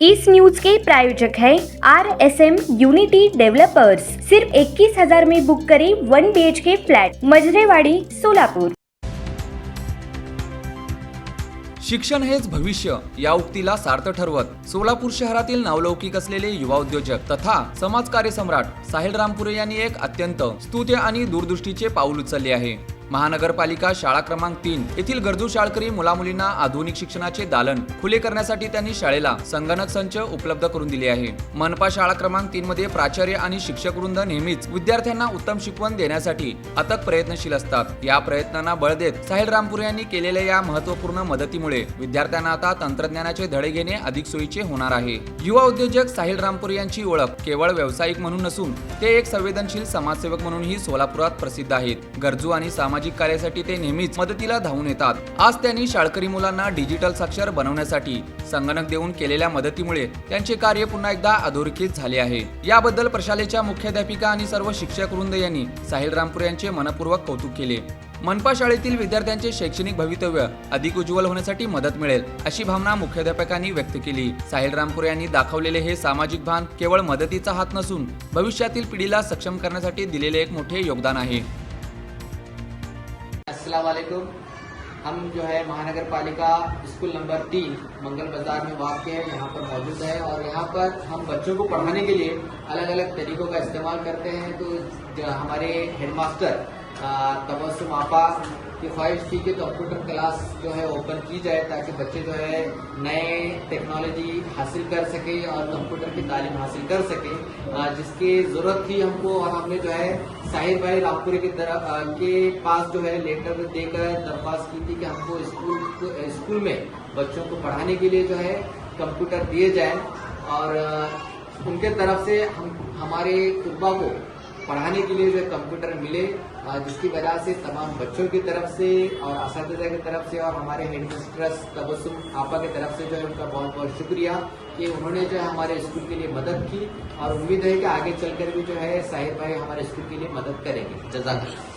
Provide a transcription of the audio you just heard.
इस news के प्रायोजक है R S M unity developers सिर्फ इक्कीस हजार में बुक करें one B H K flat Majrewadi Solapur. शिक्षण हेच भविष्य या उक्तीला सार्थ ठरवत. सोलापूर शहरातील नावलौकिक असलेले युवा उद्योजक तथा समाजकार्य सम्राट साहिल रामपुरे यांनी एक अत्यंत स्तुत्य आणि दूरदृष्टीचे पाऊल उचलले आहे. महानगरपालिका शाळा क्रमांक तीन. येथील गरजू शाळकरी मुलामुलींना आधुनिक शिक्षणाचे दालन खुले करण्यासाठी त्यांनी शाळेला संगणक संच उपलब्ध करून दिले आहे. मनपा शाळा क्रमांक तीन मध्ये प्राचार्य आणि शिक्षक वृंद नेहमीच विद्यार्थ्यांना उत्तम शिकवण देण्यासाठी अथक प्रयत्नशील असतात. या प्रयत्नांना बळ देत साहिल रामपुरे यांनी केलेल्या या महत्त्वपूर्ण मदतीमुळे विद्यार्थ्यांना आता तंत्रज्ञानाचे धडे घेणे अधिक सोयीचे होणार आहे. युवा उद्योजक साहिल रामपुरे यांची ओळख केवळ व्यावसायिक म्हणून नसून ते एक संवेदनशील समाजसेवक म्हणूनही सोलापुरात प्रसिद्ध आहेत. गरजू आणि सामाजिक सामाजिक कार्यासाठी ते नेहमीच मदतीला धावून येतात. आज त्यांनी शाळकरी मुलांना डिजिटल साक्षर बनवण्यासाठी संगणक देऊन केलेल्या मदतीमुळे त्यांचे कार्य पुन्हा एकदा अधोरेखित झाले आहे. याबद्दल प्रशालेच्या मुख्याध्यापिका आणि सर्व शिक्षक वृंद यांनी साहिल रामपुरे यांचे मनपूर्वक कौतुक केले. मनपा शाळेतील विद्यार्थ्यांचे शैक्षणिक भवितव्य अधिक उज्ज्वल होण्यासाठी मदत मिळेल अशी भावना मुख्याध्यापकांनी व्यक्त केली. साहिल रामपुरे यांनी दाखवलेले हे सामाजिक भान केवळ मदतीचा हात नसून भविष्यातील पिढीला सक्षम करण्यासाठी दिलेले एक मोठे योगदान आहे. अस्सलाम वालेकुम हम जो है महानगर पालिका स्कूल नंबर तीन, मंगल बाज़ार में वाक़ है यहाँ पर मौजूद है और यहाँ पर हम बच्चों को पढ़ाने के लिए अलग अलग तरीकों का इस्तेमाल करते हैं। तो हमारे हेडमास्टर तबस्सुम आपा की ख्वाहिश थी कि कंप्यूटर क्लास जो है ओपन की जाए ताकि बच्चे जो है नए टेक्नोलॉजी हासिल कर सके और कंप्यूटर की तालीम हासिल कर सके। जिसकी ज़रूरत थी हमको और हमने जो है साहिर भाई रामपुरे की तरफ़ के पास जो है लेटर देकर दरख्वास्त की थी कि हमको स्कूल स्कूल में बच्चों को पढ़ाने के लिए जो है कंप्यूटर दिए जाए। और उनके तरफ़ से हम, हमारे तलबा को पढ़ाने के लिए जो कंप्यूटर मिले जिसकी वजह से तमाम बच्चों की तरफ़ से और इस की तरफ़ से और हमारे हेड मिस्ट्रेस तबसुम आपा की तरफ़ से जो है उनका बहुत बहुत शुक्रिया कि उन्होंने जो है हमारे स्कूल के लिए मदद की और उम्मीद है कि आगे चलकर भी जो है साहिब भाई हमारे स्कूल के लिए मदद करेंगे। जजाक